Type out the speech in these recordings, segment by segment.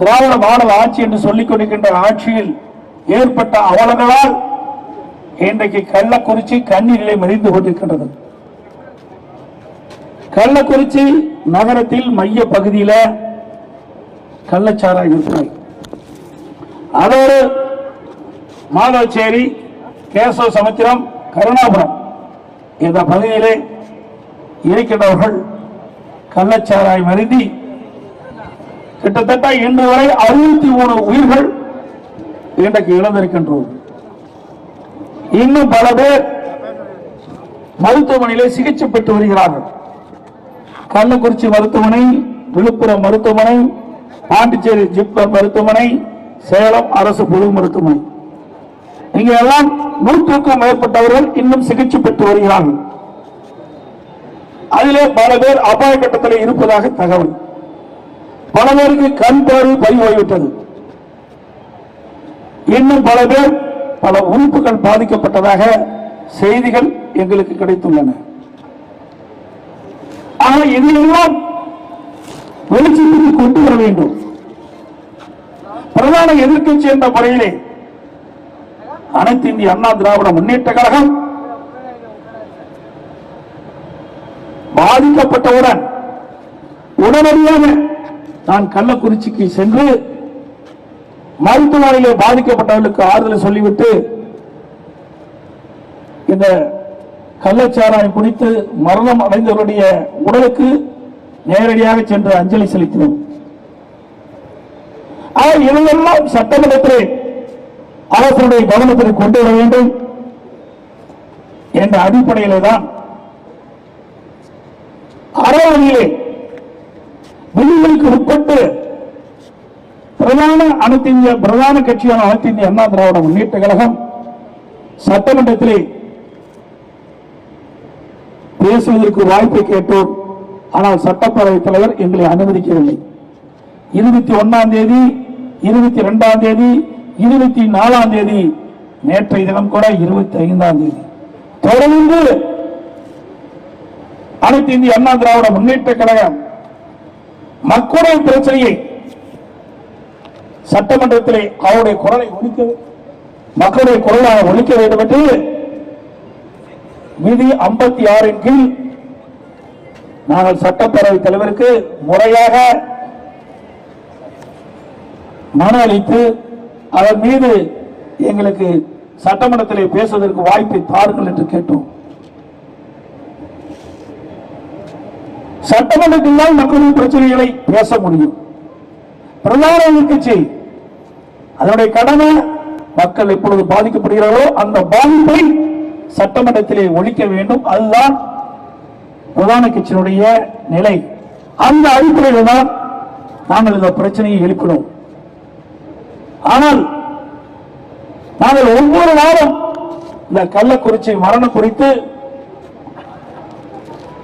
திராவிட model ஆட்சி என்று சொல்லிக் கொண்டிருக்கின்ற ஆட்சியில் ஏற்பட்ட அவலங்களால் இன்றைக்கு கள்ளக்குறிச்சி கண்ணீரிலே மறிந்து கொண்டிருக்கின்றது. கள்ளக்குறிச்சி நகரத்தில் மைய பகுதியில கள்ளச்சாராய விற்பனை. அதோடு மாதவச்சேரி கேசவ சமுத்திரம் கருணாபுரம் இந்த பகுதியிலே இருக்கின்றவர்கள் கள்ளச்சாராய் மருந்தி கிட்டத்தட்ட இன்று வரை அறுபத்தி மூணு உயிர்கள் இன்றைக்கு இழந்திருக்கின்றோம். இன்னும் பல பேர் மருத்துவமனையிலே சிகிச்சை பெற்று வருகிறார்கள். கள்ளக்குறிச்சி மருத்துவமனை விழுப்புரம் மருத்துவமனை பாண்டிச்சேரி ஜிப்மர் மருத்துவமனை சேலம் அரசு பொது மருத்துவமனை. இங்க எல்லாம் நூற்றுக்கும் மேற்பட்டவர்கள் இன்னும் சிகிச்சை பெற்று வருகிறார்கள். அதிலே பல பேர் அபாய கட்டத்தில் இருப்பதாக தகவல். பல பேருக்கு கண் பார்வை பதிவாகிவிட்டது இன்னும் பல பேர் பல உறுப்புகள் பாதிக்கப்பட்டதாக செய்திகள் எங்களுக்கு கிடைத்துள்ளன. ஆனால் இதையெல்லாம் வெளிச்சத்திற்கு கொண்டு வர வேண்டும். பிரதான எதிர்க்கட்சி என்ற முறையிலே அனைத்து இந்திய அண்ணா திராவிட முன்னேற்ற கழகம் பாதிக்கப்பட்டவுடன் உடனடியாக நான் கள்ளக்குறிச்சிக்கு சென்று மருத்துவமனையிலே பாதிக்கப்பட்டவர்களுக்கு ஆறுதல் சொல்லிவிட்டு இந்த கள்ளச்சாராயம் குடித்து மரணம் அடைந்தவருடைய உடலுக்கு நேரடியாக சென்று அஞ்சலி செலுத்தினோம். ஆனால் இதையெல்லாம் சட்டமன்றத்திலே அரசனுடைய கவனத்திற்கு கொண்டு வர வேண்டும் என்ற அடிப்படையிலே தான் அறவழியிலே விதிகளுக்கு உட்பட்டு பிரதான அனைத்து இந்திய பிரதான கட்சியான அனைத்து இந்திய அண்ணா திராவிட முன்னேற்ற கழகம் சட்டமன்றத்திலே பேசுவதற்கு வாய்ப்பை கேட்டோம். ஆனால் சட்டப்பேரவைத் தலைவர் எங்களை அனுமதிக்கவில்லை. இருபத்தி ஒன்னாம் தேதி இருபத்தி இரண்டாம் தேதி இருபத்தி நாலாம் தேதி நேற்றைய தினம் கூட இருபத்தி ஐந்தாம் தேதி. தொடர்ந்து அனைத்து இந்திய அண்ணா திராவிட முன்னேற்ற கழகம் மக்களுடைய பிரச்சனையை சட்டமன்றத்திலே அவருடைய குரலை ஒழிக்க மக்களுடைய குரலாக ஒழிக்க வேண்டும் என்று விதி ஐம்பத்தி ஆறின் கீழ் நாங்கள் சட்டப்பேரவைத் தலைவருக்கு முறையாக மனு அளித்து அதன் மீது எங்களுக்கு சட்டமன்றத்திலே பேசுவதற்கு வாய்ப்பை தாருங்கள் என்று கேட்டோம். சட்டமன்றத்தில் தான் மக்களின் பிரச்சனைகளை பேச முடியும். பிரதான எதிர்கட்சி அதனுடைய கடமை மக்கள் எப்பொழுது பாதிக்கப்படுகிறாரோ அந்த பாதிப்பை சட்டமன்றத்திலே ஒழிக்க வேண்டும். அதுதான் பிரதான கட்சியினுடைய நிலை. அந்த அடிப்படையில் தான் நாங்கள் இந்த பிரச்சனையை எழுப்பினோம். ஆனால் நாங்கள் ஒவ்வொரு நாளும் இந்த கள்ளக்குறிச்சி மரணம் குறித்து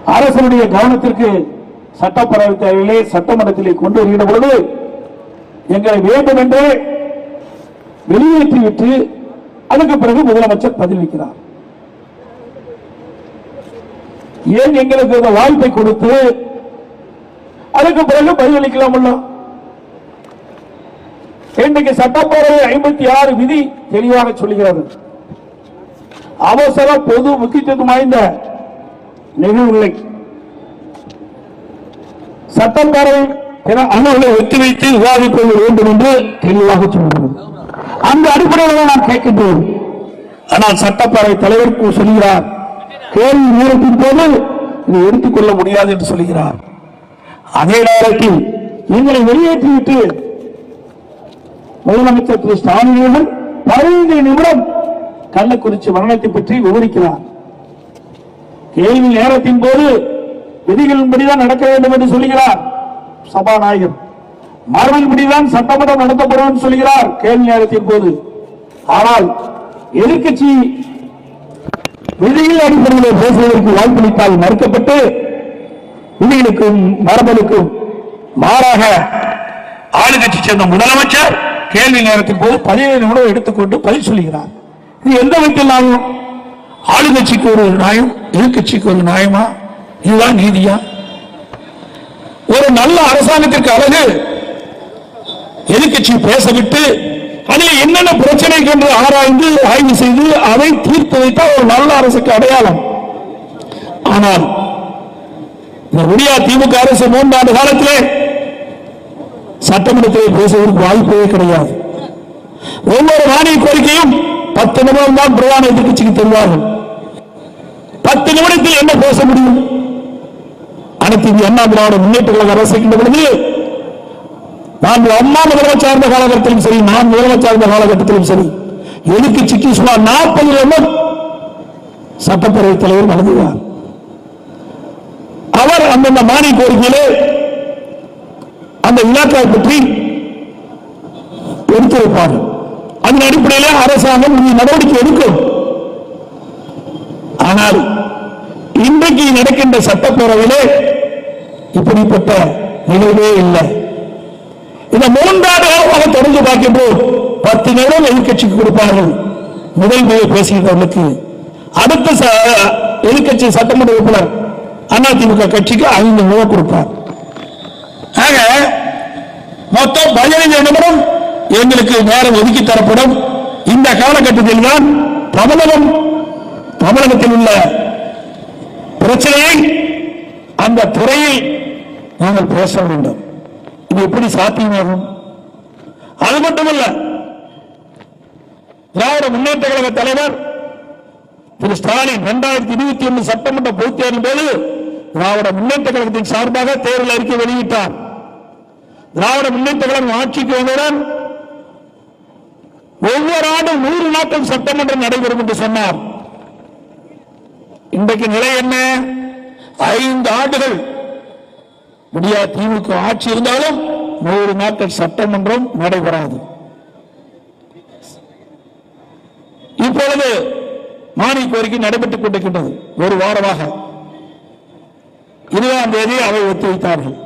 அரசனுடைய கவனத்திற்கு சட்டப்பேரவைத் தேவையிலே சட்டமன்றத்திலே கொண்டு வருகிற பொழுது எங்களை வேண்டும் என்றே வெளியேற்றிவிட்டு அதுக்கு பிறகு முதலமைச்சர் பதிலளிக்கிறார் ஏன் எங்களுக்கு இந்த வாய்ப்பை கொடுத்து அதுக்கு பிறகு பதிலளிக்கலாம் இன்றைக்கு சட்டப்பேரவை ஐம்பத்தி ஆறு விதி தெளிவாக சொல்லுகிறது. அவசர பொது முக்கியத்துவம் வாய்ந்த நிகழ்வுகளை சட்டப்பேரவை பிற அமர்வுகளை ஒத்திவைத்து விவாதிப்பது வேண்டும் என்று தெளிவாக சொல்கிறது அந்த அடிப்படையில் தான் நான் கேட்கின்றோம் ஆனால் சட்டப்பேரவை தலைவர் சொல்கிறார் கேள்வி நேரத்தின் போது இதை எடுத்துக்கொள்ள முடியாது என்று சொல்கிறார். அதே நேரத்தில் எங்களை வெளியேற்றிவிட்டு முதலமைச்சர் திரு. ஸ்டாலின் அவர்கள் பதினைந்து நிமிடம் கள்ளக்குறிச்சி மரணத்தை பற்றி விவரிக்கிறார். கேள்வி நேரத்தின் போது விதிகளின்படிதான் நடக்க வேண்டும் என்று சொல்லுகிறார் சபாநாயகர். மரபின்படிதான் சட்டமன்றம் நடத்தப்படும் என்று சொல்கிறார் கேள்வி நேரத்தின் போது. ஆனால் எதிர்கட்சி விதிகள் அடிப்படையில் பேசுவதற்கு வாய்ப்பளித்தால் மறுக்கப்பட்டு விதிகளுக்கும் மரபலுக்கும் மாறாக ஆளுங்கட்சி சேர்ந்த முதலமைச்சர் கேள்வி நேரத்தின் போது பதினேழு நிமிடம் எடுத்துக்கொண்டு பதில் சொல்லுகிறார். இது எந்த விதத்தில் நாயும் ஆளுங்கட்சிக்கு ஒரு நியாயம்? எதிர்கட்சிக்கு ஒரு நியாயமா? இதுதான் நீதியா? ஒரு நல்ல அரசாங்கத்திற்கு அழகு எதிர்க்கட்சி பேசவிட்டு அதில் என்னென்ன பிரச்சனை என்று ஆராய்ந்து ஆய்வு செய்து அதை தீர்த்து வைத்தால் ஒரு நல்ல அரசுக்கு அடையாளம். ஆனால் இந்த ஒடியா திமுக அரசு மூன்றாண்டு காலத்திலே சட்டமன்றத்தில் பேசுவதற்கு வாய்ப்பே கிடையாது. ஒவ்வொரு மானிய கோரிக்கையும் பத்து நிமிடம் தான் பிரதான எதிர்கட்சிக்கு தருவார்கள். பத்து நிமிடத்தில் என்ன பேச முடியும்? அனைத்து இந்திய அண்ணா திராவிட முன்னேற்ற கழக அரசு பொழுது நான் அம்மா முதலமைச்சர் சார்ந்த காலகட்டத்திலும் சரி நான் முதலமைச்சர் சார்ந்த காலகட்டத்திலும் சரி எதிர்க்கட்சிக்கு சுமார் நாற்பது நிமிடம் சட்டப்பேரவைத் தலைவர் நடந்துகிறார். அவர் அந்தந்த மானிய கோரிக்கையிலே அந்த இலாக்காவை பற்றி எடுத்திருப்பார். அதன் அடிப்படையில் அரசாங்கம் நடவடிக்கை எடுக்கும். ஆனால் இன்றைக்கு நடக்கின்ற சட்டப்பேரவையிலே இப்படிப்பட்ட நிகழ்வே இல்லை. இந்த மூன்றாவது காலமாக தொடர்ந்து பார்க்கின்றோம். பத்து நிமிடம் எதிர்கட்சிக்கு கொடுப்பார்கள். முதல் முறை பேசுகிறவர்களுக்கு. அடுத்த ச- சட்டமன்ற உறுப்பினர் அதிமுக கட்சிக்கு ஐந்து நிமிடம் கொடுப்பார். ஆக மொத்தம் பதினைந்து நிமிடம் எங்களுக்கு நேரம் ஒதுக்கி தரப்படும். இந்த காலகட்டத்தில் தான் தமிழகம் தமிழகத்தில் உள்ள பிரச்சனையை அந்த துறையில் நாங்கள் பேச வேண்டும். இது எப்படி சாத்தியமாகும்? அது மட்டுமல்ல திராவிட முன்னேற்ற கழக தலைவர் திரு ஸ்டாலின் இரண்டாயிரத்தி இருபத்தி ஒன்று சட்டமன்ற பொதுத் தேர்தல் போது திராவிட முன்னேற்ற கழகத்தின் சார்பாக தேர்தல் அறிக்கை வெளியிட்டார். திராவிட முன்னேற்ற கழகம் ஆட்சிக்கு வந்தவுடன் ஒவ்வொரு ஆண்டும் நூறு நாட்கள் சட்டமன்றம் நடைபெறும் என்று சொன்னார். இன்றைக்கு நிலை என்ன? ஐந்து ஆண்டுகள். முடியாத திமுக ஆட்சி இருந்தாலும் நூறு நாட்கள் சட்டமன்றம் நடைபெறாது. இப்பொழுது மானிய கோரிக்கை நடைபெற்றுக் கொண்டிருக்கின்றது. ஒரு வாரமாக. இருபதாம் தேதி அவை ஒத்திவைத்தார்கள்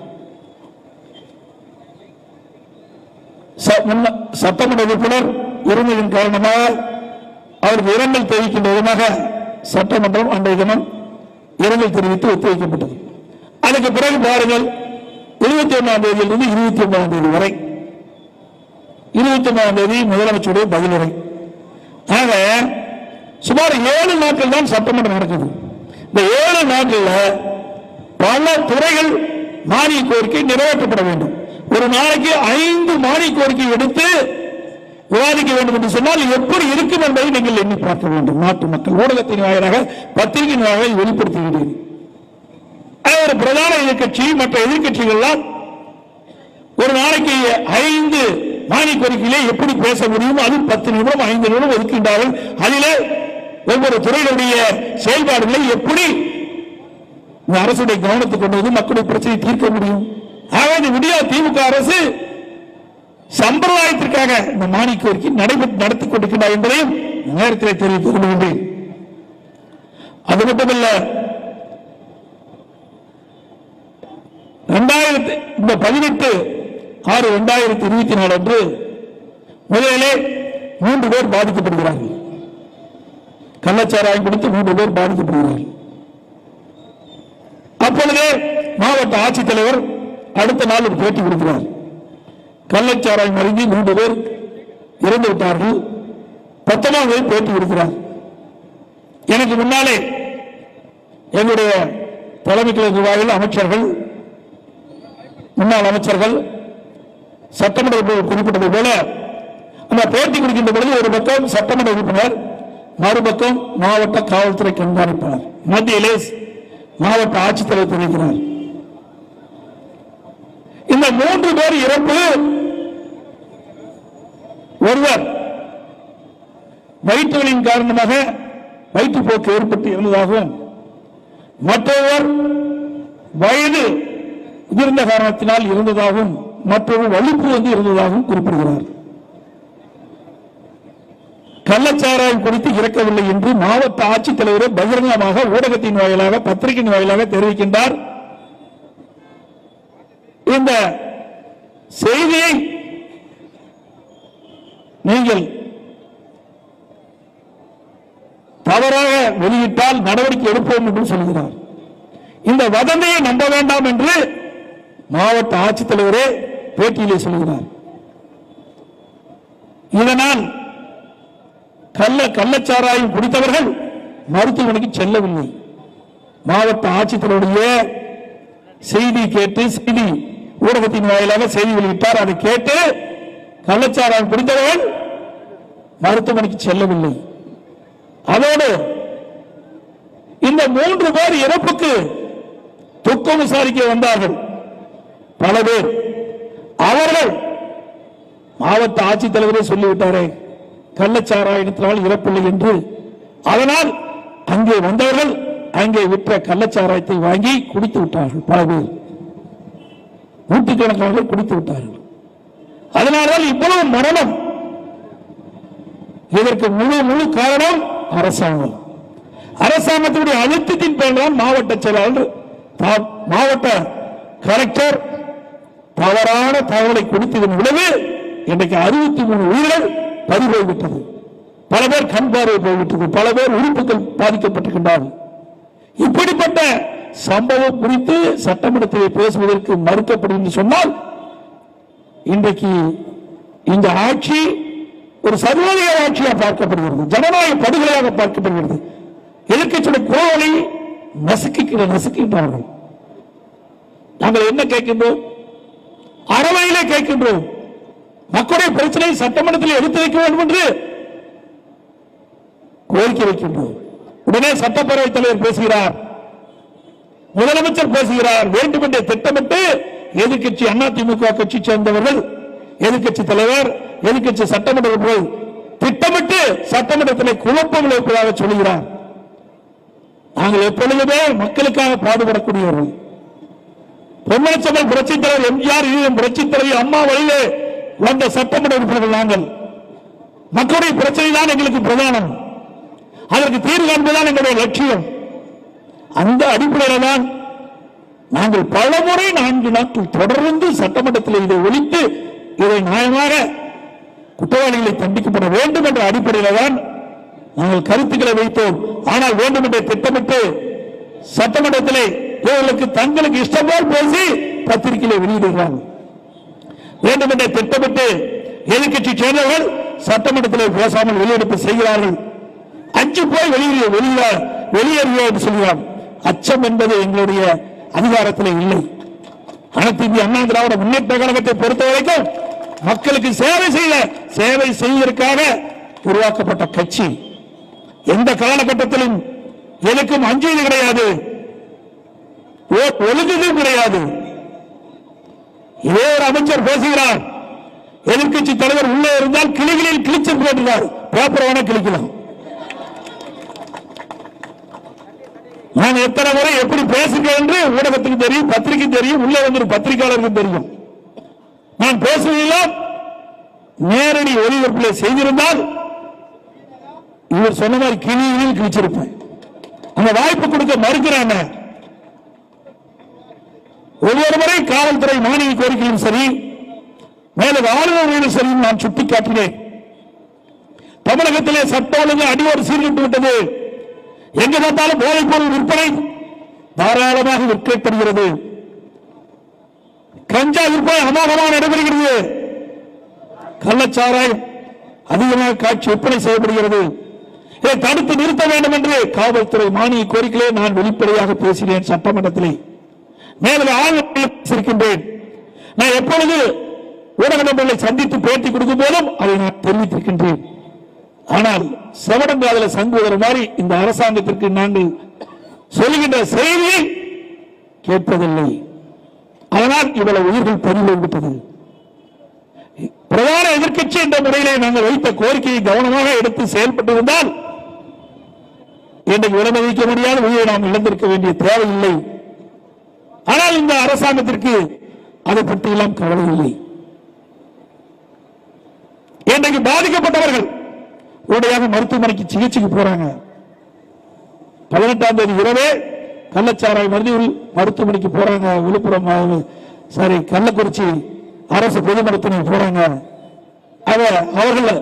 ச- முன்ன- சட்டமன்ற உறுப்பினர் இருமையின் காரணமாக அவருக்கு இரங்கல் தெரிவிக்கின்ற விதமாக சட்டமன்றம் அன்றைய தினம் இரங்கல் தெரிவித்து ஒத்திவைக்கப்பட்டது. அதுக்கு பிறகு பாருங்கள் இருபத்தி ஒன்றாம் தேதியிலிருந்து இருபத்தி ஒன்பதாம் தேதி வரை இருபத்தி ஒன்பதாம் தேதி முதலமைச்சருடைய பதிலுரை. ஆக சுமார் ஏழு நாட்கள் தான் சட்டமன்றம் நடக்குது. இந்த ஏழு நாட்கள்ல பல துறைகள் மானிய கோரிக்கை நிறைவேற்றப்பட வேண்டும். ஒரு நாளைக்கு ஐந்து மானிய கோரிக்கை எடுத்து விவாதிக்க வேண்டும் என்று சொன்னால் எப்படி இருக்கும் என்பதை நீங்கள் எண்ணி பார்க்க வேண்டும். நாட்டு மக்கள் ஊடகத்தின் வாயிலாக பத்திரிகையின் வாயிலாக வெளிப்படுத்துகிறேன். ஒரு பிரதான எதிர்கட்சி மற்ற எதிர்க்கட்சிகள்லாம் ஒரு நாளைக்கு ஐந்து மானிய கோரிக்கையிலே எப்படி பேச முடியும் அது பத்து நிமிடம் ஐந்து நிமிடம் ஒதுக்கின்றார்கள். அதிலே ஒவ்வொரு துறையினுடைய செயல்பாடுகளை எப்படி இந்த அரசுடைய கவனத்துக்கு கொண்டு வந்து மக்களுடைய பிரச்சனையை தீர்க்க முடியும்? ஆக இந்த விடியா திமுக அரசு சம்பிரதாயத்திற்காக இந்த மானிய கோரிக்கை நடைபெற்று நடத்தி கொண்டிருக்கிறார் என்பதையும் நேரத்தில் தெரிவித்துக் கொள்கின்றேன். அது மட்டுமல்ல இரண்டாயிரத்தி இந்த பதினெட்டு ஆறு இரண்டாயிரத்தி இருபத்தி நாலு அன்று முதலிலே மூன்று பேர் பாதிக்கப்படுகிறார்கள். கள்ளச்சாராயம் குடித்து மூன்று பேர் பாதிக்கப்படுகிறார்கள். அப்பொழுதே மாவட்ட ஆட்சித்தலைவர் அடுத்த நாள் ஒரு பேட்டி கொடுக்கிறார். கள்ளச்சாராயம் அருகி மூன்று பேர் இறந்து விட்டார்கள் பத்தொன்பது பேர் பேட்டி கொடுக்கிறார் எனக்கு முன்னாலே என்னுடைய தலைமை நிர்வாகிகள் அமைச்சர்கள் முன்னாள் அமைச்சர்கள் சட்டமன்ற உறுப்பினர் குறிப்பிட்டது போல அந்த பேட்டி கொடுக்கின்ற பொழுது ஒரு பக்கம் சட்டமன்ற உறுப்பினர் மறுபக்கம் மாவட்ட காவல்துறை கண்காணிப்பாளர். மத்தியிலே மாவட்ட ஆட்சித்தலைவர் தெரிவிக்கிறார். இந்த மூன்று பேர் இறப்பு ஒருவர் வயிற்றுகளின் காரணமாக வயிற்றுப்போக்கு ஏற்பட்டு இருந்ததாகவும் மற்றொருவர் வயது முதிர்ந்த காரணத்தினால் இருந்ததாகவும் மற்றொரு வலிப்பு வந்து இருந்ததாகவும் குறிப்பிடுகிறார். கள்ளச்சாராயம் குறித்து இறக்கவில்லை என்று மாவட்ட ஆட்சித்தலைவர் பகிரங்கமாக ஊடகத்தின் வாயிலாக பத்திரிகையின் வாயிலாக தெரிவிக்கின்றார். இந்த செய்தியை நீங்கள் தவறாக வெளியிட்டால் நடவடிக்கை எடுப்போம் என்று சொல்கிறார். இந்த வதந்தியை நம்ப வேண்டாம் என்று மாவட்ட ஆட்சித்தலைவரே பேட்டியிலே சொல்கிறார். இதனால் கள்ள கள்ளச்சாராயம் குடித்தவர்கள் மருத்துவமனைக்கு செல்லவில்லை. மாவட்ட ஆட்சித்தலைவருடைய செய்தி கேட்டு செய்தி ஊடகத்தின் வாயிலாக செய்தி வெளியிட்டார். அதை கேட்டு கள்ளச்சாராயம் குடித்தவர்கள் மருத்துவமனைக்கு செல்லவில்லை. அதோடு இந்த மூன்று பேர் இறப்புக்கு துக்கம் விசாரிக்க வந்தார்கள். பல பேர். அவர்கள் மாவட்ட ஆட்சித்தலைவரே சொல்லிவிட்டாரே கள்ளச்சாராயத்தினால் இறப்பில்லை என்று. அதனால் அங்கே வந்தவர்கள் அங்கே விற்ற கள்ளச்சாராயத்தை வாங்கி குடித்து விட்டார்கள் பல பேர். நூற்றுக்கணக்கானவர்கள் குடித்து விட்டார்கள். அதனால்தான் இவ்வளவு மரணம். இதற்கு முழு முழு காரணம் அரசாங்கம். அரசாங்கத்தினுடைய அழுத்தத்தின் பேர் மாவட்ட செயலாளர் தா- மாவட்ட கலெக்டர் தவறான தகவலை கொடுத்ததன் விளைவு இன்றைக்கு அறுபத்தி மூணு உயிர்கள் பறிபோய்விட்டது. பல பேர் கண் பார்வை போய்விட்டது. பல பேர் உறுப்புகள் பாதிக்கப்பட்டிருக்கின்றார்கள். இப்படிப்பட்ட சம்பவம் குறித்து சட்டமன்றத்தில் பேசுவதற்கு மறுக்கப்படும் என்று சொன்னால் இன்றைக்கு இந்த ஆட்சி ஒரு சர்வாதிகார ஆட்சியாக பார்க்கப்படுகிறது. ஜனநாயக படுகொலையாக பார்க்கப்படுகிறது. எதிர்கட்சியோட கோவலை நசுக்கிற நசுக்கின்றார்கள். நாங்கள் என்ன கேட்கின்றோம்? அறவையிலே கேட்கின்றோம். மக்களுடைய பிரச்சனை சட்டமன்றத்தில் எடுத்து வைக்க வேண்டும் என்று கோரிக்கை வைக்கின்றோம். உடனே சட்டப்பேரவைத் தலைவர் பேசுகிறார். முதலமைச்சர் பேசுகிறார். வேண்டும் என்று திட்டமிட்டு எதிர்கட்சி அதிமுக கட்சி சேர்ந்தவர்கள் எதிர்கட்சி தலைவர் எதிர்கட்சி சட்டமன்ற திட்டமிட்டு சட்டமன்றத்தில் குழப்பம் விளைவிப்பதாக சொல்கிறார். நாங்கள் எப்பொழுதுமே மக்களுக்காக பாடுபடக்கூடியவர்கள். பொம்மனச்சம்பல் புரட்சி தலைவர் எம்ஜிஆர் ஈழம் புரட்சி தலைவர் அம்மா வழியிலே வந்த சட்டமன்ற உறுப்பினர்கள் நாங்கள். மக்களுடைய பிரச்சனை தான் எங்களுக்கு பிரதானம். அதற்கு தீர்வு காண்பதுதான் எங்களுடைய லட்சியம். அந்த அடிப்படையில் தான் நாங்கள் பலமுறை நான்கு நாட்கள் தொடர்ந்து சட்டமன்றத்தில் இதை ஒழித்து இதை நியாயமாக குற்றவாளிகளை தண்டிக்கப்பட வேண்டும் என்ற அடிப்படையில் தான் நாங்கள் கருத்துக்களை வைத்தோம். ஆனால் வேண்டும் என்று திட்டமிட்டு சட்டமன்றத்திலே இவர்களுக்கு தங்களுக்கு இஷ்டம் போல் பேசி பத்திரிகையிலே வெளியிடுகிறாங்க வேண்டும் என்று திட்டமிட்டு எதிர்கட்சி சேர்ந்தவர்கள் சட்டமன்றத்தில் பேசாமல் வெளியெடுப்பு செய்கிறார்கள். அஞ்சு போய் வெளியே வெளியேறியோ வெளியேறுவோம் என்று சொல்கிறார்கள் அச்சம் என்பது எங்களுடைய அதிகாரத்தில் இல்லை. அனைத்து இந்திய அண்ணா திராவிட முன்னேற்ற கழகத்தை பொறுத்த வரைக்கும் மக்களுக்கு சேவை செய்ய சேவை செய்வதற்காக உருவாக்கப்பட்ட கட்சி. எந்த காலகட்டத்திலும் எதுக்கும் அஞ்சுவது கிடையாது. ஓ- ஒழுங்குதும் கிடையாது. இதே ஒரு அமைச்சர் பேசுகிறார். எதிர்க்கட்சி தலைவர் உள்ளே இருந்தால் கிளிகளில் கிழிச்சு போட்டுறார் பேப்பர் வேணா கிழிக்கலாம். நான் எத்தனை முறை எப்படி பேசுகிறேன் என்று ஊடகத்துக்கு தெரியும் பத்திரிகை தெரியும் உள்ளே வந்து ஒரு பத்திரிகையாளருக்கு தெரியும். நான் பேசுவதெல்லாம் நேரடி ஒளிபரப்பில் செய்திருந்தால் இவர் சொன்ன மாதிரி கிளியில் கிழிச்சிருப்பேன். அந்த வாய்ப்பு கொடுக்க மறுக்கிறாங்க. ஒவ்வொரு முறை காவல்துறை மானிய கோரிக்கையும் சரி மேலும் ஆளுநர்களும் சரி நான் சுட்டிக்காட்டினேன். தமிழகத்திலே சட்ட ஒழுங்கு அடியோடு சீர்கிட்டு விட்டது. எங்க பார்த்தாலும் போதைப் பொருள் விற்பனை தாராளமாக விற்கப்படுகிறது. கஞ்சா விற்பனை அமோகமாக நடைபெறுகிறது. கள்ளச்சாராய் அதிகமாக காட்சி விற்பனை செய்யப்படுகிறது. இதை தடுத்து நிறுத்த வேண்டும் என்று காவல்துறை மானிய கோரிக்கையிலே நான் வெளிப்படையாக பேசினேன் சட்டமன்றத்திலே. மேலும் ஆளுநர்கள் நான் எப்பொழுது ஊடக நபர்களை சந்தித்து பேட்டி கொடுக்கும் போதும் அதை நான் தெரிவித்திருக்கின்றேன். ஆனால் செவடங்காதல சங்குவதர் மாதிரி இந்த அரசாங்கத்திற்கு நாங்கள் சொல்லுகின்ற செய்தியை கேட்பதில்லை. அதனால் இவ்வளவு உயிர்கள் பறிவிட்டது பிரதான எதிர்க்கட்சி என்ற முறையிலே நாங்கள் வைத்த கோரிக்கையை கவனமாக எடுத்து செயல்பட்டிருந்தால் இன்றைக்கு வைக்க முடியாத உயிரை நாம் இழந்திருக்க வேண்டிய தேவையில்லை. ஆனால் இந்த அரசாங்கத்திற்கு அதை பற்றியெல்லாம் கவலை இல்லை. இன்றைக்கு பாதிக்கப்பட்டவர்கள் உடனடியாக மருத்துவமனைக்கு சிகிச்சைக்கு போறாங்க. பதினெட்டாம் தேதி இரவே கள்ளச்சாராய் மருந்து மருத்துவமனைக்கு போறாங்க. விழுப்புரம் சாரி கள்ளக்குறிச்சி அரசு பொது மருத்துவமனை போறாங்க. அவ அவர்கள்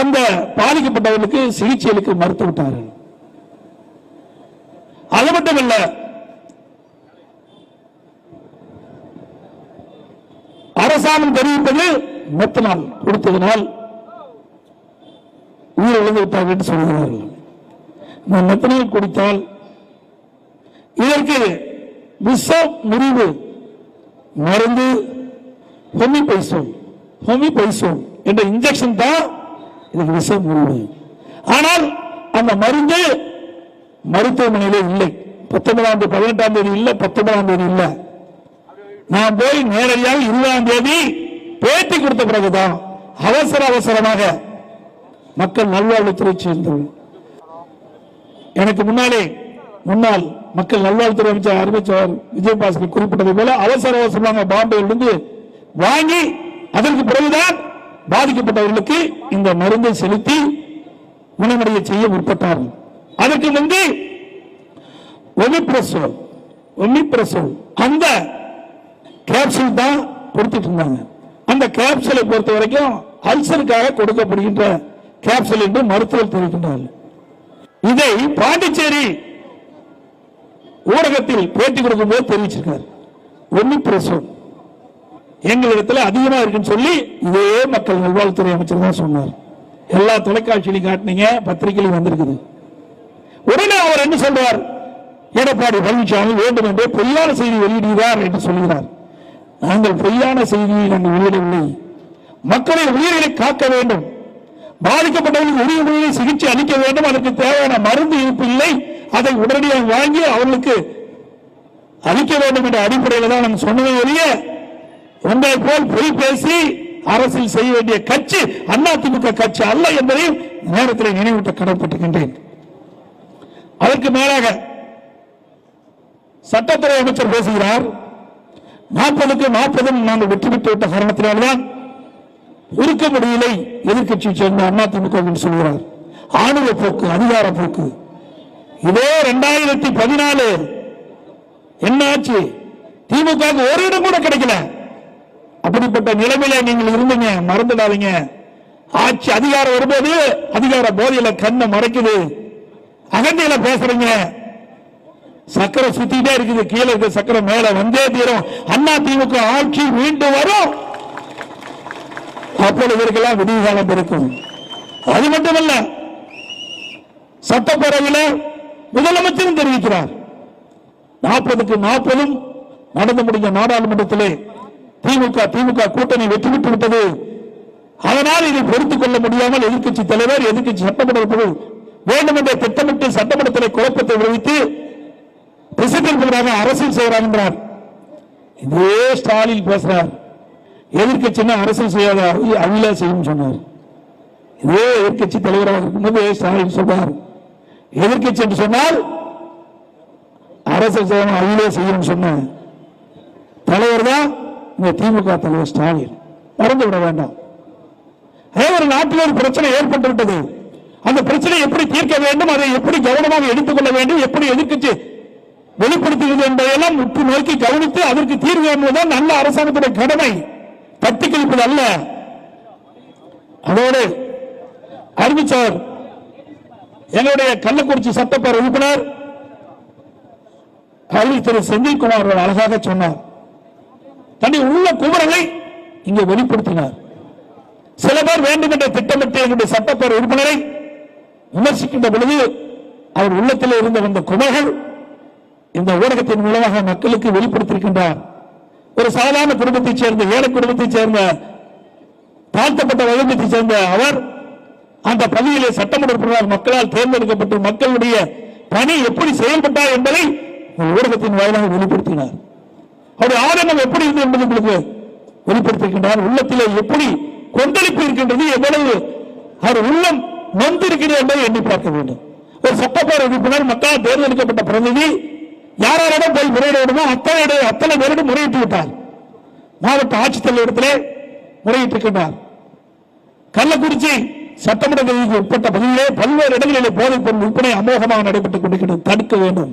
அந்த பாதிக்கப்பட்டவர்களுக்கு சிகிச்சைகளுக்கு மறுத்து விட்டார்கள் அது மட்டுமல்ல அரசாங்கம் தெரிவிப்பது மெத்தனால் கொடுத்ததினால் உயிர் இழந்து என்று சொல்கிறார்கள். இந்த மெத்தனால் குடித்தால் இதற்கு விஷ முறிவு மருந்து ஹோமிபைசோல் ஹோமிபைசோல் என்ற இன்ஜெக்ஷன் தான் இதுக்கு விஷ முறிவு. ஆனால் அந்த மருந்து மருத்துவமனையிலே இல்லை. பத்தொன்பதாம் தேதி பதினெட்டாம் தேதி இல்லை பத்தொன்பதாம் தேதி இல்லை. நான் போய் நேரடியாக இருபதாம் தேதி பேட்டி கொடுத்த பிறகுதான் அவசர அவசரமாக மக்கள் நல்வாழ்வுத்துறை சேர்ந்தது எனக்கு முன்னாலே முன்னாள் மக்கள் நல்வாழ்வுத்துறை அமைச்சர் அறிவிச்சவர் விஜயபாஸ்கர் குறிப்பிட்டது போல அவசர அவசரமாக பாம்பேயிலிருந்து வாங்கி அதற்கு பிறகுதான் பாதிக்கப்பட்டவர்களுக்கு இந்த மருந்தை செலுத்தி குணமடைய செய்ய முற்பட்டார்கள். அதற்கு வந்து ஒமிப்ரசோல் ஒமிப்ரசோல் அந்த கேப்சூல் தான் கொடுத்துட்டு இருந்தாங்க. அந்த கேப்சலை பொறுத்த வரைக்கும் அல்சருக்காக கொடுக்கப்படுகின்ற கேப்சல் என்று மருத்துவர் தெரிவிக்கின்றார்கள். இதை பாண்டிச்சேரி ஊடகத்தில் பேட்டி கொடுக்கும்போது தெரிவிச்சிருக்காரு. பிரசவம் எங்களிடத்துல அதிகமா இருக்குன்னு சொல்லி இதே மக்கள் நல்வாழ்வுத்துறை அமைச்சர் தான் சொன்னார். எல்லா தொலைக்காட்சியிலையும் காட்டினீங்க பத்திரிகையிலும் வந்திருக்குது. உடனே அவர் என்ன சொல்றார்? எடப்பாடி பழனிசாமி வேண்டும் என்றே பொய்யான செய்தி வெளியிடுகிறார் என்று சொல்கிறார் நாங்கள் பொய்யான செய்தியை நாங்கள் வெளியிடவில்லை மக்களை உயிர்களை காக்க வேண்டும். பாதிக்கப்பட்டவர்களுக்கு உரிய முறையில் சிகிச்சை அளிக்க வேண்டும். அதற்கு தேவையான மருந்து இருப்பு இல்லை. அதை உடனடியாக வாங்கி அவர்களுக்கு அளிக்க வேண்டும் என்ற அடிப்படையில் தான் நான் சொன்னதை வெளியே உங்களை போல் பொய் பேசி அரசியல் செய்ய வேண்டிய கட்சி அதிமுக கட்சி அல்ல என்பதையும் நேரத்தில் நினைவூட்ட கடமைப்பட்டுகின்றேன் அதற்கு மேலாக சட்டத்துறை அமைச்சர் பேசுகிறார். நாற்பதுக்கு நாற்பதும் நாங்கள் வெற்றி பெற்று விட்ட காரணத்தினால்தான் இருக்க முடியலை எதிர்க்கட்சியை சேர்ந்த அதிமுக என்று சொல்கிறார். ஆணுவ போக்கு அதிகார போக்கு. இதே இரண்டாயிரத்தி பதினாலு என்ன ஆச்சு திமுக ஒரு இடம் கூட கிடைக்கல. அப்படிப்பட்ட நிலைமையில நீங்கள் இருந்தீங்க மறந்துடாதீங்க. ஆட்சி அதிகாரம் வரும்போது அதிகார போதையில கண்ணை மறைக்குது. அகந்தையில பேசுறீங்க. சக்கரை சுத்திட்டே இருக்குது. கீழே இருக்க சக்கரை மேல வந்தே தீரும். அண்ணா திமுக ஆட்சி மீண்டும் வரும். அப்பொழுது இவருக்கெல்லாம் விடிவு இருக்கும். அது மட்டுமல்ல சட்டப்பேரவையில் முதலமைச்சரும் தெரிவிக்கிறார். நாற்பதுக்கு நாற்பதும் நடந்து முடிஞ்ச நாடாளுமன்றத்திலே திமுக திமுக கூட்டணி வெற்றி பெற்று விட்டது. அதனால் இதை பொறுத்துக் கொள்ள முடியாமல் எதிர்க்கட்சி தலைவர் எதிர்க்கட்சி சட்டமன்ற குழு என்ற திட்டமிட்டு சட்டமன்றத்திலே குழப்பத்தை விளைவித்து திசைத்திருப்பதாக அரசியல் செய்கிறார் என்றார் இதே ஸ்டாலின் பேசுறார். எதிர்க்கட்சின்னா அரசியல் செய்யாத அவிலா செய்யும் சொன்னார். இதே எதிர்க்கட்சி தலைவராக இருக்கும்போது ஸ்டாலின் சொல்றார். எதிர்க்கட்சி என்று சொன்னால் அரசியல் செய்யணும் அவிலே செய்யணும் சொன்ன தலைவர் தான் இந்த திமுக தலைவர் ஸ்டாலின். மறந்து விட வேண்டாம். அதே ஒரு நாட்டில் ஒரு பிரச்சனை ஏற்பட்டு விட்டது அந்த பிரச்சனை எப்படி தீர்க்க வேண்டும் அதை எப்படி கவனமாக எடுத்துக்கொள்ள வேண்டும் எப்படி எதிர்க்கட்சி வெளிப்படுத்துகிறது என்பதையெல்லாம் உற்று நோக்கி கவனித்து அதற்கு தீர்வு என்பதுதான் நல்ல அரசாங்கத்துடைய கடமை. தட்டி கழிப்பது அல்ல. அதோடு அறிவிச்சவர் என்னுடைய கள்ளக்குறிச்சி சட்டப்பேரவை உறுப்பினர் கல்வி திரு செந்தில்குமார் அவர்கள் அழகாக சொன்னார். தன்னுடைய உள்ள குமரலை இங்கே வெளிப்படுத்தினார். சில பேர் வேண்டுமென்ற திட்டமிட்டு என்னுடைய சட்டப்பேரவை உறுப்பினரை விமர்சிக்கின்ற பொழுது அவர் உள்ளத்தில் இருந்த வந்த குமர்கள் இந்த ஊடகத்தின் மூலமாக மக்களுக்கு வெளிப்படுத்தியிருக்கின்றார். ஒரு சாதாரண குடும்பத்தைச் சேர்ந்த ஏழை குடும்பத்தைச் சேர்ந்த தாழ்த்தப்பட்ட வகுப்பத்தைச் சேர்ந்த அவர் அந்த பதவியிலே சட்டமன்ற உறுப்பினர் மக்களால் தேர்ந்தெடுக்கப்பட்டு மக்களுடைய பணி எப்படி செயல்பட்டார் என்பதை ஊடகத்தின் வாயிலாக வெளிப்படுத்தினார். அவருடைய ஆதங்கம் எப்படி இருந்தது என்பது உங்களுக்கு வெளிப்படுத்திருக்கின்றார் உள்ளத்திலே எப்படி கொந்தளிப்பு இருக்கின்றது எவ்வளவு அவர் உள்ளம் நொந்திருக்கிறது என்பதை எண்ணி பார்க்க வேண்டும். ஒரு சட்டப்பேரவை உறுப்பினர் மக்களால் தேர்ந்தெடுக்கப்பட்ட பிரதிநிதி யாராரிடம் போய் முறையிட அத்தனை அத்தனை பேரிடம் முறையிட்டு விட்டார். மாவட்ட ஆட்சித்தலைவரிடத்திலே முறையிட்டிருக்கின்றார் கள்ளக்குறிச்சி சட்டமன்ற தொகுதிக்கு உட்பட்ட பகுதியிலே பல்வேறு இடங்களிலே போதைப் பொருள் விற்பனை அமோகமாக நடைபெற்றுக் கொண்டிருக்கிறது. தடுக்க வேண்டும்.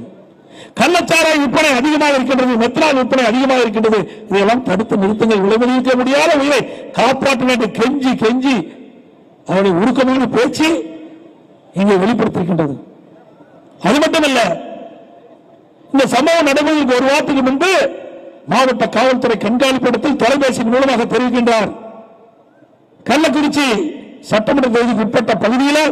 கள்ளச்சாராய விற்பனை அதிகமாக இருக்கின்றது. மெத்ரால் விற்பனை அதிகமாக இருக்கின்றது. இதையெல்லாம் தடுத்து நிறுத்துங்கள். விளைவிக்க முடியாத உயிரை காப்பாற்ற வேண்டும் கெஞ்சி கெஞ்சி அவருடைய உருக்கமான பேச்சு இங்கே வெளிப்படுத்திருக்கின்றது அது மட்டுமல்ல இந்த சம்பவம் நடைபெறுவதற்கு ஒரு வாரத்துக்கு முன்பு மாவட்ட காவல்துறை கண்காணிப்பிடத்தில் தொலைபேசியின் மூலமாக தெரிவிக்கின்றார். கள்ளக்குறிச்சி சட்டமன்ற தொகுதிக்கு உட்பட்ட பகுதியில்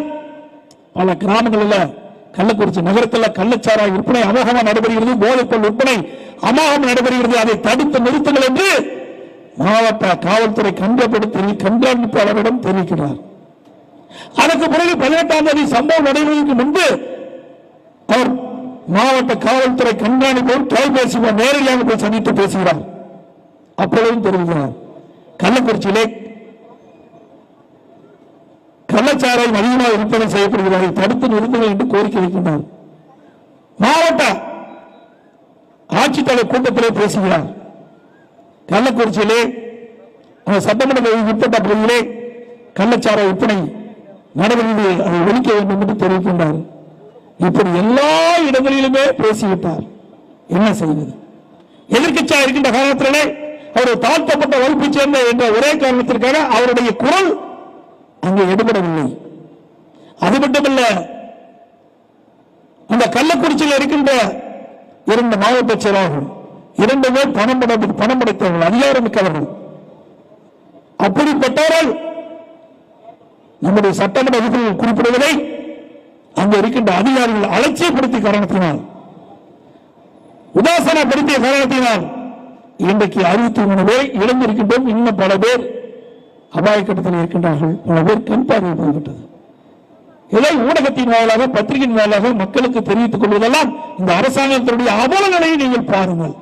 பல கிராமங்களில் கள்ளக்குறிச்சி நகரத்தில் கள்ளச்சாராய விற்பனை அமோகமாக நடைபெறுகிறது போதைப்பொருள் விற்பனை அமோகம் நடைபெறுகிறது. அதை தடுத்து நிறுத்துங்கள் என்று மாவட்ட காவல்துறை கண்காணிப்பு கண்காணிப்பாளரிடம் தெரிவிக்கிறார். அதற்கு பிறகு பதினெட்டாம் தேதி சம்பவம் நடைபெறுவதற்கு முன்பு அவர் மாவட்ட காவல்துறை கண்காணிப்பவர் தொலைபேசி நேரடியாக போய் சந்தித்து பேசுகிறார். அப்பொழுதும் தெரிவிக்கிறார் கள்ளக்குறிச்சியிலே கள்ளச்சாராயம் அதிகமாக விற்பனை செய்யப்படுகிறார்கள். தடுத்து நிறுத்துங்கள் என்று கோரிக்கை வைக்கின்றார். மாவட்ட ஆட்சித்தலைவர் கூட்டத்திலே பேசுகிறார். கள்ளக்குறிச்சியிலே சட்டமன்ற உட்பட்ட பகுதியிலே கள்ளச்சாராய விற்பனை நடவடிக்கை அதை ஒழிக்க வேண்டும் என்று தெரிவிக்கின்றார். இப்படி எல்லா இடங்களிலுமே பேசிவிட்டார். என்ன செய்வது? எதிர்கட்சியா இருக்கின்ற காலத்திலே அவர் தாழ்த்தப்பட்ட வகுப்பைச் சேர்ந்த என்ற ஒரே காரணத்திற்காக அவருடைய குரல் அங்கே எடுபடவில்லை. அது மட்டுமல்ல அந்த கள்ளக்குறிச்சியில் இருக்கின்ற இரண்டு மாவட்ட செயலாளர்கள் இரண்டுமே பணம் பணம் படைத்தவர்கள் அதிகாரம் மிக்கவர்கள் அப்படிப்பட்டவர்கள் நம்முடைய சட்டமன்ற விதிகளில் குறிப்பிடுவதை அங்க இருக்கின்ற அதிகாரிகள் அலட்சியப்படுத்திய காரணத்தினால் உதாசனப்படுத்திய காரணத்தினால் இன்றைக்கு அறுபத்தி மூணு பேர் இழந்திருக்கின்றோம். இன்னும் பல பேர் அபாய கட்டத்தில் இருக்கின்றார்கள். பல பேர் கண் பார்வை போய்விட்டது இதை ஊடகத்தின் வாயிலாக பத்திரிகையின் வாயிலாக மக்களுக்கு தெரிவித்துக் கொள்வதெல்லாம் இந்த அரசாங்கத்தினுடைய அவல நிலையை நீங்கள் பாருங்கள்.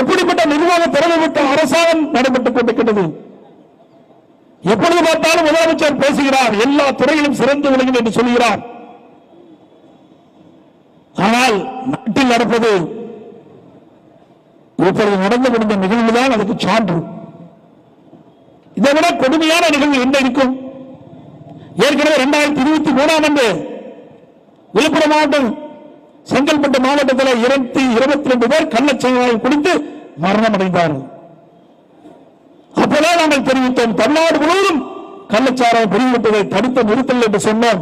எப்படிப்பட்ட நிர்வாக திறமை அரசாங்கம் நடைபெற்றுக் கொண்டிருக்கின்றது? எப்பொழுது பார்த்தாலும் முதலமைச்சர் பேசுகிறார் எல்லா துறையிலும் சிறந்து விளங்கும் என்று சொல்கிறார். ஆனால் நாட்டில் நடப்பது இப்பொழுது நடந்து முடிந்த நிகழ்வுதான் அதுக்கு சான்று. இதை விட கொடுமையான நிகழ்வு என்ன இருக்கும்? ஏற்கனவே இரண்டாயிரத்தி இருபத்தி மூணாம் ஆண்டு விழுப்புரம் மாவட்டம் செங்கல்பட்டு மாவட்டத்தில் இருநூத்தி இருபத்தி ரெண்டு பேர் கள்ளச்சாராயம் குடித்து மரணம் அடைந்தார்கள் அப்போதான் நாங்கள் தெரிவித்தோம். தமிழ்நாடு முழுவதும் கள்ளச்சாரம் பெருகிவிட்டதை தடுத்து நிறுத்தல் என்று சொன்னோம்.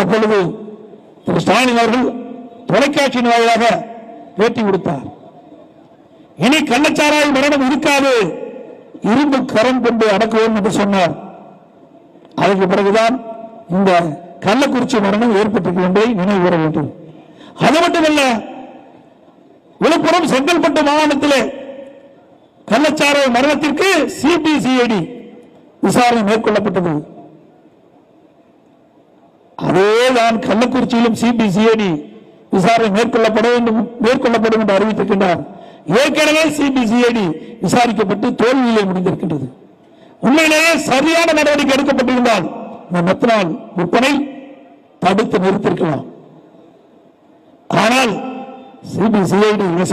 அப்பொழுது திரு ஸ்டாலின் அவர்கள் தொலைக்காட்சியின் வாயிலாக பேட்டி கொடுத்தார். இனி கள்ளச்சாராய மரணம் இருக்காது. இரும்பு கரம் கொண்டு அடக்குவோம் என்று சொன்னார். அதற்கு பிறகுதான் இந்த கள்ளக்குறிச்சி மரணம் ஏற்பட்டிருக்கு என்பதை நினைவு கூற வேண்டும். அது மட்டுமல்ல விழுப்புரம் செங்கல்பட்டு மாவட்டத்திலே கள்ளச்சாராய மரணத்திற்கு சிபிசிஐடி விசாரணை மேற்கொள்ளப்பட்டது. அதேதான் கள்ளக்குறிச்சியிலும் சிபிசிஐடி விசாரணை மேற்கொள்ளப்பட வேண்டும் மேற்கொள்ளப்படும் என்று அறிவித்திருக்கின்றார். ஏற்கனவே சிபிசிஐடி விசாரிக்கப்பட்டு தோல்வியிலே முடிந்திருக்கின்றது. உண்மையிலேயே சரியான நடவடிக்கை எடுக்கப்பட்டிருந்தால் இந்த மெத்தனால் விற்பனை தடுத்து நிறுத்திருக்கலாம் ஆனால் சிபிசிஐடி இந்த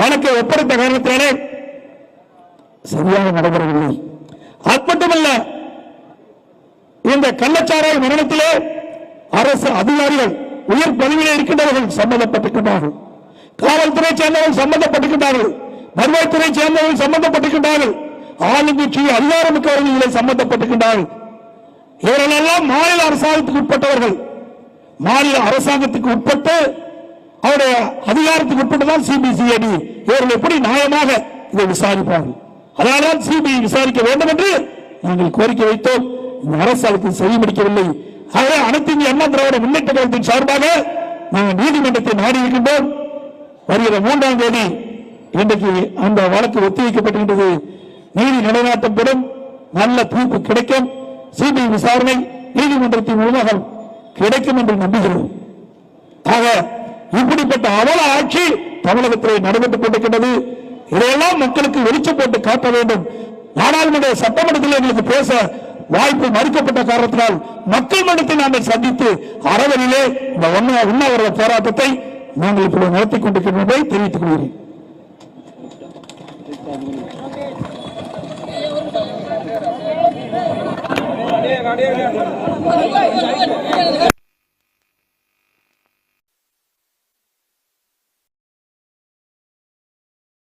வழக்கை ஒப்படைத்த காரணத்தினாலே சரியாக நடைபெறவில்லை. அது மட்டுமல்ல இந்த கள்ளச்சாராய மரணத்திலே அரசு அதிகாரிகள் உயர் பதவியில் இருக்கின்றவர்கள் சம்பந்தப்பட்டிருக்கின்றார்கள். காவல்துறை சேர்ந்தவர்கள் சம்பந்தப்பட்டிருக்கின்றார்கள். வருவாய்த்துறை சேர்ந்தவர்கள் சம்பந்தப்பட்டிருக்கின்றார்கள். ஆளுங்கட்சி அதிகாரமிக்கவர்கள் இதில் சம்பந்தப்பட்டிருக்கின்றார்கள். இவர்களெல்லாம் மாநில அரசாங்கத்துக்கு உட்பட்டவர்கள். மாநில அரசாங்கத்துக்கு உட்பட்டு அவருடைய அதிகாரத்துக்கு உட்பட்டுதான் சிபிசிஐடி இவர்கள் எப்படி நியாயமாக இதை விசாரிப்பார்கள்? அதனால்தான் சிபிஐ விசாரிக்க வேண்டும் என்று நாங்கள் கோரிக்கை வைத்தோம். இந்த அரசு அதற்கு செய்ய முடிக்கவில்லை. ஆகவே அனைத்து இந்திய அண்ணா திராவிட முன்னேற்ற கழகத்தின் சார்பாக நாங்கள் நீதிமன்றத்தை நாடி இருக்கின்றோம் வருகிற மூன்றாம் தேதி இன்றைக்கு அந்த வழக்கு ஒத்திவைக்கப்பட்டிருக்கிறது நீதி நிலைநாட்டப்படும் நல்ல தீர்ப்பு கிடைக்கும். சிபிஐ விசாரணை நீதிமன்றத்தின் மூலமாக கிடைக்கும் என்று நம்புகிறோம். ஆக இப்படிப்பட்ட அவல ஆட்சி தமிழகத்தில் நடைபெற்றுக் கொண்டிருக்கிறது இதையெல்லாம் மக்களுக்கு வெளிச்சம் போட்டு காட்ட வேண்டும். நாடாளுமன்ற சட்டமன்றத்தில் எங்களுக்கு பேச வாய்ப்பு மறுக்கப்பட்ட காரணத்தினால் மக்கள் மன்றத்தை நாங்கள் சந்தித்து அறவரிலே இந்த உண்ணாவிரத போராட்டத்தை நாங்கள் இப்பொழுது நடத்தி கொண்டிருக்கின்றதை தெரிவித்துக் கொள்கிறேன்.